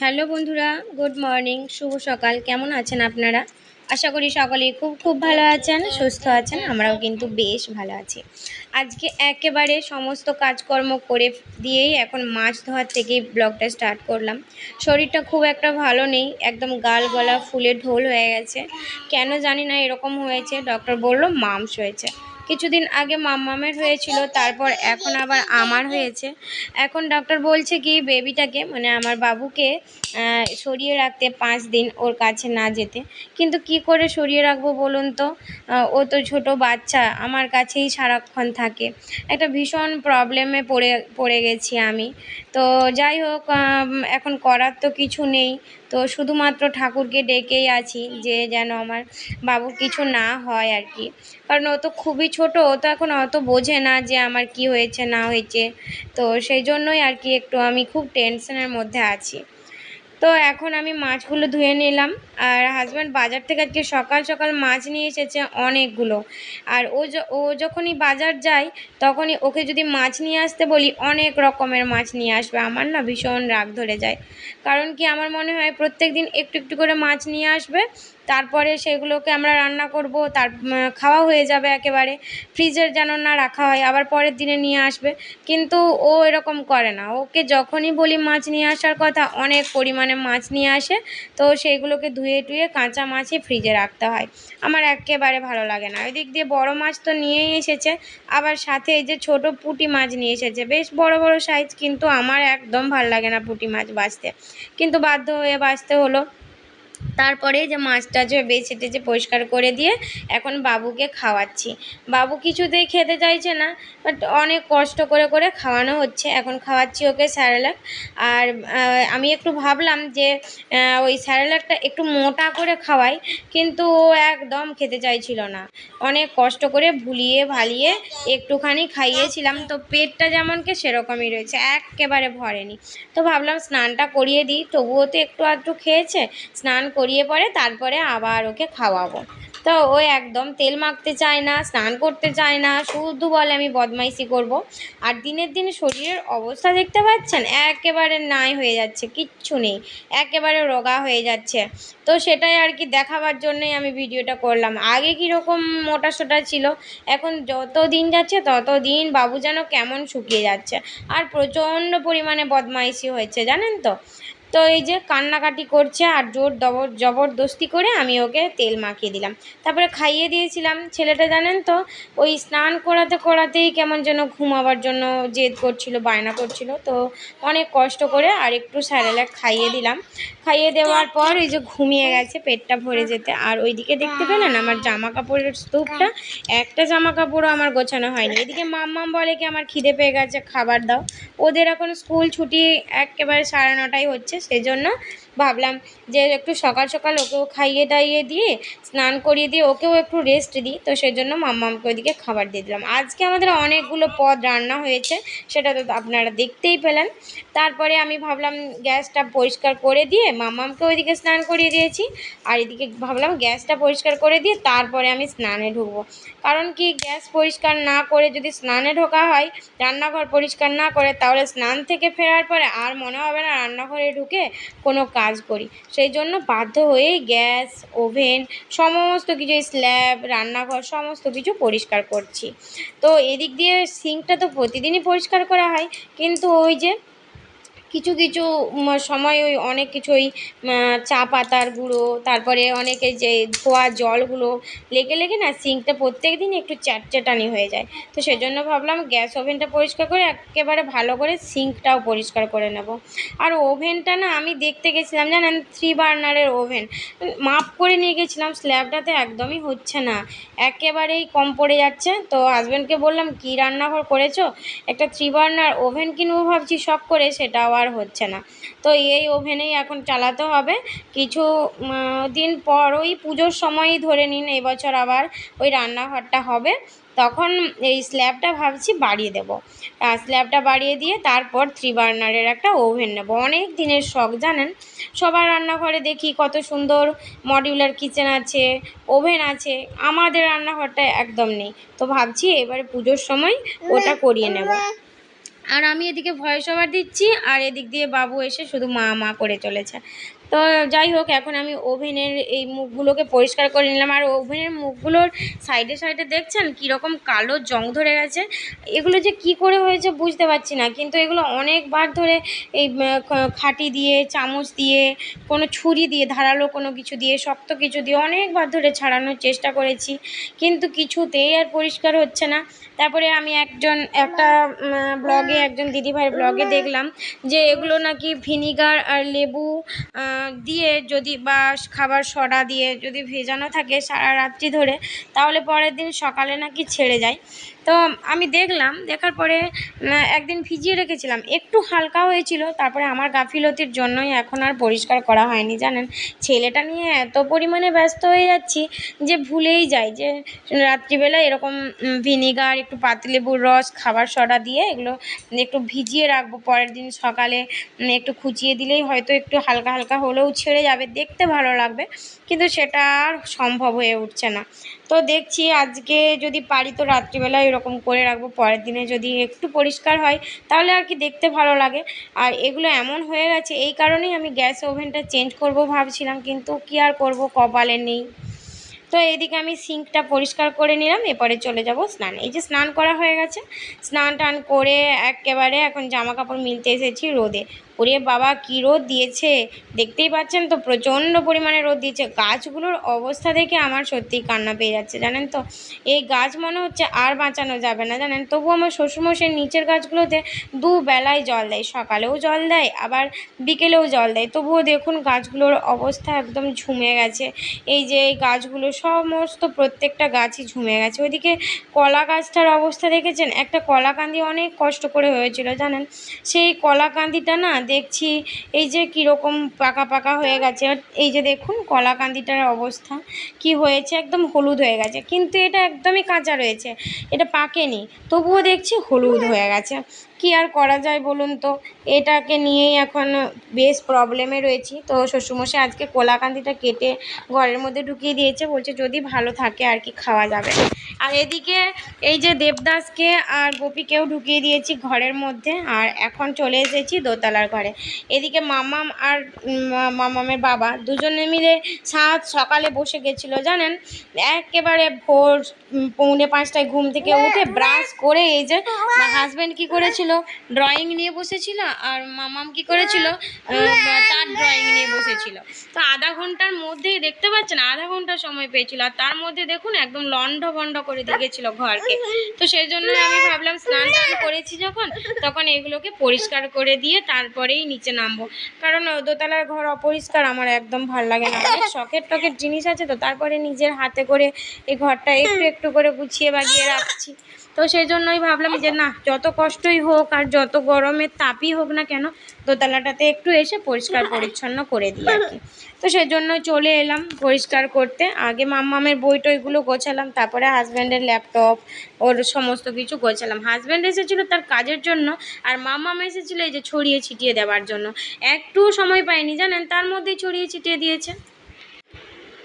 Hello বন্ধুরা, good morning, শুভ সকাল। কেমন আছেন আপনারা? আশা করি সকলেই খুব খুব ভালো আছেন, সুস্থ আছেন, আমরাও কিন্তু বেশ ভালো আছি। আজকে একেবারে সমস্ত কাজকর্ম করে দিয়েই এখন মাছ ধোয়ার থেকেই ব্লগটা স্টার্ট করলাম। শরীরটা খুব একটা ভালো নেই, একদম গাল গলা ফুলে ঢোল হয়ে গেছে। কেন জানি না এরকম হয়েছে, ডক্টর বলল মামস হয়েছে। কিছুদিন আগে মাম্মামের হয়েছিল, তারপর এখন আবার আমার হয়েছে। এখন ডক্টর বলছে কি বেবিটাকে মানে আমার বাবুকে সরিয়ে রাখতে পাঁচ দিন ওর কাছে না যেতে। কিন্তু কি করে সরিয়ে রাখব বলুন তো? ও তো ছোট বাচ্চা, আমার কাছেই সারাক্ষণ থাকে। একটা ভীষণ প্রবলেমে পড়ে পড়ে গেছি আমি। তো যাই হোক এখন করার তো কিছু নেই। তো শুধুমাত্র ঠাকুরকে ডেকেই আছি যে যেন আমার বাবুর কিছু না হয় আর কি। কারণ ও তো খুবই ছোট, ও তো এখন অত বোঝে না যে আমার কি হয়েছে, না হয়েছে। তো সেই জন্যই আর কি একটু আমি খুব টেনশনের মধ্যে আছি। তো এখন আমি মাছগুলো ধুয়ে নিলাম। আর হাজব্যান্ড বাজার থেকে আজকে সকাল সকাল মাছ নিয়ে এসেছে অনেকগুলো। আর ও ও যখনই বাজার যায়, তখনই ওকে যদি মাছ নিয়ে আসতে বলি, অনেক রকমের মাছ নিয়ে আসবে। আমার না ভীষণ রাগ ধরে যায়। কারণ কি আমার মনে হয় প্রত্যেক দিন একটু একটু করে মাছ নিয়ে আসবে, তারপরে সেগুলোকে আমরা রান্না করব, তার খাওয়া হয়ে যাবে একেবারে। ফ্রিজের যেন না রাখা হয়, আবার পরের দিনে নিয়ে আসবে। কিন্তু ও এরকম করে না। ওকে যখনই বলি মাছ নিয়ে আসার কথা, অনেক পরিমাণে মাছ নিয়ে আসে, তো সেইগুলোকে ধুয়ে টুয়ে কাঁচা মাছই ফ্রিজে রাখতে হয়। আমার একেবারে ভালো লাগে না। ওই দিক দিয়ে বড় মাছ তো নিয়েই এসেছে, আবার সাথে এই যে ছোট পুটি মাছ নিয়ে এসেছে, বেশ বড় বড় সাইজ কিন্তু আমার একদম ভালো লাগে না পুটি মাছ বাঁচতে কিন্তু বাধ্য হয়ে বাঁচতে হলো। তারপরে যে মাছটা যে বেছে টেছে পরিষ্কার করে দিয়ে এখন বাবুকে খাওয়াচ্ছি। বাবু কিছুতেই খেতে চাইছে না বাট অনেক কষ্ট করে করে খাওয়ানো হচ্ছে। এখন খাওয়াচ্ছি ওকে স্যারেলাক। আর আমি একটু ভাবলাম যে ওই স্যারেলাকটা একটু মোটা করে খাওয়াই, কিন্তু ও একদম খেতে চাইছিল না। অনেক কষ্ট করে ভুলিয়ে ভালিয়ে একটুখানি খাইয়েছিলাম। তো পেটটা যেমনকে সেরকমই রয়েছে, একেবারে ভরেনি। তো ভাবলাম স্নানটা করিয়ে দিই, তবুও তো একটু আধটু খেয়েছে। স্নান করিয়ে পরে তারপরে আবার ওকে খাওয়াবো। তো ও একদম তেল মাখতে চায় না, স্নান করতে চায় না, শুধু বলে আমি বদমাইশি করব। আর দিনের দিন শরীরের অবস্থা দেখতে পাচ্ছেন, একেবারে নাই হয়ে যাচ্ছে, কিচ্ছু নেই, একেবারে রোগা হয়ে যাচ্ছে। তো সেটাই আর কি দেখাবার জন্যই আমি ভিডিওটা করলাম। আগে কীরকম মোটা সোটা ছিল, এখন যত দিন যাচ্ছে তত দিন বাবু যেন কেমন শুকিয়ে যাচ্ছে। আর প্রচণ্ড পরিমাণে বদমাইশি হয়েছে, জানেন তো? তো এই যে কান্নাকাটি করছে আর জোর দবর জবরদস্তি করে আমি ওকে তেল মাখিয়ে দিলাম। তারপরে খাইয়ে দিয়েছিলাম। ছেলেটা জানেন তো, ওই স্নান করাতে করাতেই কেমন যেন ঘুমাবার জন্য জেদ করছিল, বায়না করছিল। তো অনেক কষ্ট করে আর একটু স্যারেলাক খাইয়ে দিলাম। খাইয়ে দেওয়ার পর এই যে ঘুমিয়ে গেছে পেটটা ভরে যেতে। আর ওইদিকে দেখতে পেলেন আমার জামা কাপড়ের স্তূপটা, একটা জামা কাপড়ও আমার গোছানো হয়নি। এদিকে মাম্মাম বলে কি, আমার খিদে পেয়ে গেছে, খাবার দাও। ওদের এখন স্কুল ছুটি একেবারে সাড়ে নটায় হচ্ছে। সেই জন্য ভাবলাম যে একটু সকাল সকাল ওকেও খাইয়ে দাইয়ে দিয়ে, স্নান করিয়ে দিয়ে ওকেও একটু রেস্ট দিই। তো সেই জন্য মাম্মামকে ওইদিকে খাবার দিয়ে দিলাম। আজকে আমাদের অনেকগুলো পদ রান্না হয়েছে, সেটা তো আপনারা দেখতেই পেলেন। তারপরে আমি ভাবলাম গ্যাসটা পরিষ্কার করে দিয়ে মাম্মামকে ওইদিকে স্নান করিয়ে দিয়েছি। আর এদিকে ভাবলাম গ্যাসটা পরিষ্কার করে দিয়ে তারপরে আমি স্নানে ঢুকবো। কারণ কি গ্যাস পরিষ্কার না করে যদি স্নানে ঢোকা হয়, রান্নাঘর পরিষ্কার না করে, তাহলে স্নান থেকে ফেরার পরে আর মনে হবে না রান্নাঘরে ঢুকে কোনো কাজ করি। সেই জন্য বাধ্য হয়ে গ্যাস, ওভেন, সমস্ত কিছু স্ল্যাব, রান্নাঘর, সমস্ত কিছু পরিষ্কার করছি। তো এদিক দিয়ে সিঙ্কটা তো প্রতিদিনই পরিষ্কার করা হয়, কিন্তু ওই যে কিছু কিছু সময় ওই অনেক কিছু ওই চা পাতার গুঁড়ো, তারপরে অনেকে যে ধোয়া জলগুলো, লেগে লেগে না সিঙ্কটা প্রত্যেক দিন একটু চ্যাটচ্যাটানি হয়ে যায়। তো সেজন্য ভাবলাম গ্যাস ওভেনটা পরিষ্কার করে একেবারে ভালো করে সিঙ্কটাও পরিষ্কার করে নেব। আর ওভেনটা না আমি দেখতে গেছিলাম, জানেন? থ্রি বার্নারের ওভেন। মাপ করে নিয়ে গেছিলাম, স্ল্যাবটাতে একদমই হচ্ছে না। একেবারেই কম পড়ে যাচ্ছে। তো হাজব্যান্ডকে বললাম, কি রান্নাঘর করেছ? একটা থ্রি বার্নার ওভেন কিনবো ভাবছি, শখ করে সেটাও আর হচ্ছে না। তো এই ওভেনেই এখন চালাতে হবে। কিছু দিন পর ওই পুজোর সময়ই ধরে নিন এবছর আবার ওই রান্নাঘরটা হবে। তখন এই স্ল্যাবটা ভাবছি বাড়িয়ে দেবো। আর স্ল্যাবটা বাড়িয়ে দিয়ে তারপর থ্রি বার্নারের একটা ওভেন নেব। অনেক দিনের শখ জানেন? সবার রান্নাঘরে দেখি কত সুন্দর মডিউলার কিচেন আছে ওভেন আছে। আমাদের রান্নাঘরটা একদম নেই। তো ভাবছি এবারে পুজোর সময় ওটা করিয়ে নেব। আর আমি এদিকে ভয়েস ওভার দিচ্ছি আর এদিক দিয়ে বাবু এসে শুধু মা মা করে চলেছে। তো যাই হোক, এখন আমি ওভেনের এই মুখগুলোকে পরিষ্কার করে নিলাম। আর ওভেনের মুখগুলোর সাইডে সাইডে দেখছেন কীরকম কালো জং ধরে গেছে? এগুলো যে কি করে হয়েছে বুঝতে পারছি না, কিন্তু এগুলো অনেকবার ধরে এই খাটি দিয়ে, চামচ দিয়ে, কোনো ছুরি দিয়ে, ধারালো কোনো কিছু দিয়ে, শক্ত কিছু দিয়ে অনেকবার ধরে ছাড়ানোর চেষ্টা করেছি। কিন্তু কিছুতেই আর পরিষ্কার হচ্ছে না। তারপরে আমি একজন, একটা ব্লগে, একজন দিদিভাইয়ের ব্লগে দেখলাম যে এগুলো নাকি ভিনিগার আর লেবু দিয়ে যদি বা খাবার সোডা দিয়ে যদি ভেজানো থাকে সারা রাত্রি ধরে, তাহলে পরের দিন সকালে নাকি ছেড়ে যায়। তো আমি দেখলাম, দেখার পরে একদিন ভিজিয়ে রেখেছিলাম। একটু হালকা হয়েছিল, তারপরে আমার গাফিলতির জন্যই এখন আর পরিষ্কার করা হয়নি, জানেন? ছেলেটা নিয়ে এত পরিমাণে ব্যস্ত হয়ে যাচ্ছি যে ভুলেই যাই, যে রাত্রিবেলা এরকম ভিনিগার, একটু পাতিলেবুর রস, খাবার সোডা দিয়ে এগুলো একটু ভিজিয়ে রাখব। পরের দিন সকালে একটু খুঁচিয়ে দিলেই হয়তো একটু হালকা হালকা হলেও ছেড়ে যাবে, দেখতে ভালো লাগবে, কিন্তু সেটা আর সম্ভব হয়ে উঠছে না। তো দেখছি আজকে যদি পারি তো রাত্রিবেলা এরকম করে রাখব, পরের দিনে যদি একটু পরিষ্কার হয়, তাহলে আর কি দেখতে ভালো লাগে। আর এগুলো এমন হয়ে গেছে, এই কারণেই আমি গ্যাস ওভেনটা চেঞ্জ করব ভাবছিলাম, কিন্তু কি আর করব কপালে নেই। তো এদিকে আমি সিঙ্কটা পরিষ্কার করে নিলাম, এরপরে চলে যাব স্নান। এই যে স্নান করা হয়ে গেছে, স্নান টান করে একেবারে এখন জামা কাপড় মিলতে এসেছি রোদে। ওরে বাবা, কী রোদ দিয়েছে? দেখতেই পাচ্ছেন তো, প্রচণ্ড পরিমাণে রোদ দিয়েছে। গাছগুলোর অবস্থা দেখে আমার সত্যিই কান্না পেয়ে যাচ্ছে, জানেন তো? এই গাছ মনে হচ্ছে আর বাঁচানো যাবে না, জানেন? তবু আমার শ্বশুরমশাই নিচের গাছগুলোতে দুবেলায় জল দেয়, সকালেও জল দেয়, আবার বিকেলেও জল দেয়। তবুও দেখুন গাছগুলোর অবস্থা একদম ঝুমে গেছে। এই যে এই গাছগুলো, সমস্ত প্রত্যেকটা গাছই ঝুমে গেছে। ওইদিকে কলা গাছটার অবস্থা দেখেছেন? একটা কলা কান্দি অনেক কষ্ট করে হয়েছিল, জানেন? সেই কলা কান্দিটা না দেখছি এই যে কীরকম পাকা পাকা হয়ে গেছে। এই যে দেখুন কলা কান্দিটার অবস্থা। কি হয়েছে? একদম হলুদ হয়ে গেছে। কিন্তু এটা একদমই কাঁচা রয়েছে। এটা পাকেনি। তবুও দেখছি হলুদ হয়ে গেছে। কি আর করা যায় বলুন তো? এটাকে নিয়েই এখন বেশ প্রবলেমে রয়েছি। তো শ্বশুরমশাই আজকে কলাকান্দিটা কেটে ঘরের মধ্যে ঢুকিয়ে দিয়েছে। বলছে যদি ভালো থাকে আর কি খাওয়া যাবে। আর এদিকে এই যে দেবদাসকে আর গোপীকেও ঢুকিয়ে দিয়েছি ঘরের মধ্যে। আর এখন চলে এসেছি দোতলার ঘরে এদিকে মামাম আর মামামের বাবা দুজনে মিলে সাত সকালে বসে গেছিল, জানেন? একেবারে ভোর পৌনে পাঁচটায় ঘুম থেকে উঠে ব্রাশ করে এই যে হাজব্যান্ড কি করেছিল? ড্রয়িং নিয়ে বসেছিল আর মামাম কি করেছিল? তার ড্রয়িং নিয়ে বসেছিল। তো আধা ঘণ্টার মধ্যেই দেখতে পাচ্ছেন, আধা ঘণ্টা সময় পেয়েছিল। আর তার মধ্যে দেখুন, একদম লন্ড ভন্ড করে দিয়েছিল ঘরকে। তো সেই জন্য আমি ভাবলাম স্নান টান করেছি যখন, তখন এগুলোকে পরিষ্কার করে দিয়ে তারপরেই নিচে নামবো। কারণ দোতলার ঘর অপরিষ্কার, আমার একদম ভালো লাগে না। অনেক শখের টকের জিনিস আছে তো, তারপরে নিজের হাতে করে এই ঘরটা একটু একটু করে গুছিয়ে বাগিয়ে রাখছি। তো সেই জন্যই ভাবলাম যে না, যত কষ্টই হোক আর যত গরমের তাপই হোক না কেন, দোতলাটাতে একটু এসে পরিষ্কার পরিচ্ছন্ন করে দিই আর কি। তো সেজন্য চলে এলাম পরিষ্কার করতে। আগে মাম্মামের বই টইগুলো গোছালাম, তারপরে হাজব্যান্ডের ল্যাপটপ ওর সমস্ত কিছু গোছালাম। হাজব্যান্ড এসেছিল তার কাজের জন্য আর মাম্মাম এসেছিল এই যে ছড়িয়ে ছিটিয়ে দেওয়ার জন্য। একটু সময় পাইনি জানেন, তার মধ্যেই ছড়িয়ে ছিটিয়ে দিয়েছে।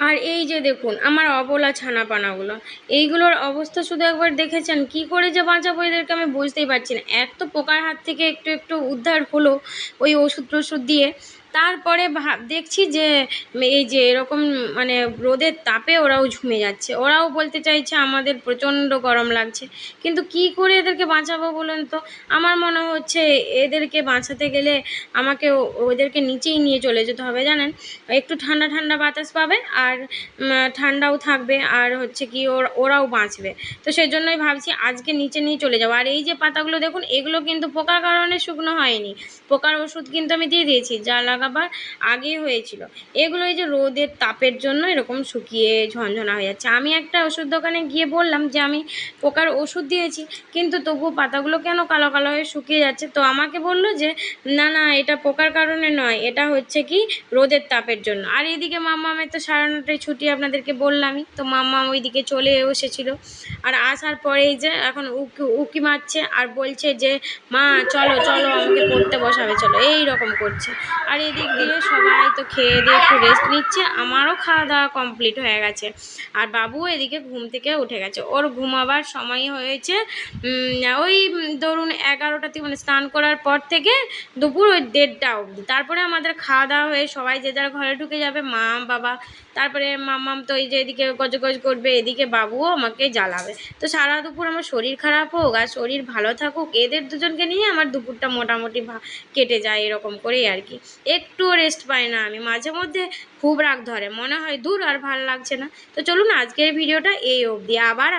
আর এই যে দেখুন, আমার অবলা ছানাপানাগুলো, এইগুলোর অবস্থা শুধু একবার দেখেছেন? কি করে যে বাঁচাবো? এদেরকে আমি বুঝতেই পারছি না। এক তো পোকার হাত থেকে একটু একটু উদ্ধার হলো ওই ওষুধ টষুধ দিয়ে। তারপরে ভাব দেখছি যে এই যে এরকম মানে রোদের তাপে ওরাও ঝুমে যাচ্ছে। ওরাও বলতে চাইছে আমাদের প্রচণ্ড গরম লাগছে। কিন্তু কি করে এদেরকে বাঁচাবো বলুন তো? আমার মনে হচ্ছে এদেরকে বাঁচাতে গেলে আমাকে ওদেরকে নিচেই নিয়ে চলে যেতে হবে, জানেন? একটু ঠান্ডা ঠান্ডা বাতাস পাবে আর উম, ঠান্ডাও থাকবে আর হচ্ছে কি ওর- ওরাও বাঁচবে। তো সেই জন্যই ভাবছি আজকে নিচে নিয়ে চলে যাব। আর এই যে পাতাগুলো দেখুন এগুলো কিন্তু পোকার কারণে শুকনো হয়নি। পোকার ওষুধ কিন্তু আমি দিয়ে দিয়েছি যা লাগাবার আগেই হয়েছিল। এগুলো এই যে রোদের তাপের জন্য এরকম শুকিয়ে ঝনঝনা হয়ে যাচ্ছে। আমি একটা ওষুধ দোকানে গিয়ে বললাম যে আমি পোকার ওষুধ দিয়েছি কিন্তু তবুও পাতাগুলো কেন কালো কালো হয়ে শুকিয়ে যাচ্ছে? তো আমাকে বলল যে না না এটা পোকার কারণে নয় এটা হচ্ছে কি রোদের তাপের জন্য। আর এইদিকে মাম্মামের তো সাড়ে নটায় ছুটি আপনাদেরকে বললামই। তো মাম্মা ওইদিকে চলে এসেছিল। আর আসার পরেই যে এখন উকি উকি মারছে আর বলছে যে, মা, চলো চলো, আমাকে পড়তে বসাবে, চলো। এই রকম করছে। আর এদিক দিয়ে সবাই তো খেয়ে দিয়ে একটু রেস্ট নিচ্ছে। আমারও খাওয়া দাওয়া কমপ্লিট হয়ে গেছে। আর বাবু এদিকে ঘুম থেকে উঠে গেছে। ওর ঘুমাবার সময় হয়েছে ওই ধরুন এগারোটা থেকে মানে স্নান করার পর থেকে দুপুর ওই দেড়টা অবধি। তারপরে আমাদের খাওয়া দাওয়া হয়ে সবাই যে যার ঘরে ঢুকে যাবে, মা, বাবা তারপরে মামাম তো এই যে এদিকে গজ গজ করবে, এদিকে বাবুও আমাকে জ্বালাবে। তো সারা দুপুর আমার শরীর খারাপ হোক আর শরীর ভালো থাকুক, এদের দুজনকে নিয়ে আমার দুপুরটা মোটামুটি কেটে যায় এরকম করেই আর কি। একটুও রেস্ট পাই না আমি, মাঝে মধ্যে খুব রাগ ধরে, মনে হয় দূর আর ভালো লাগছে না। তো চলুন আজকের ভিডিওটা এই অবধি, আবার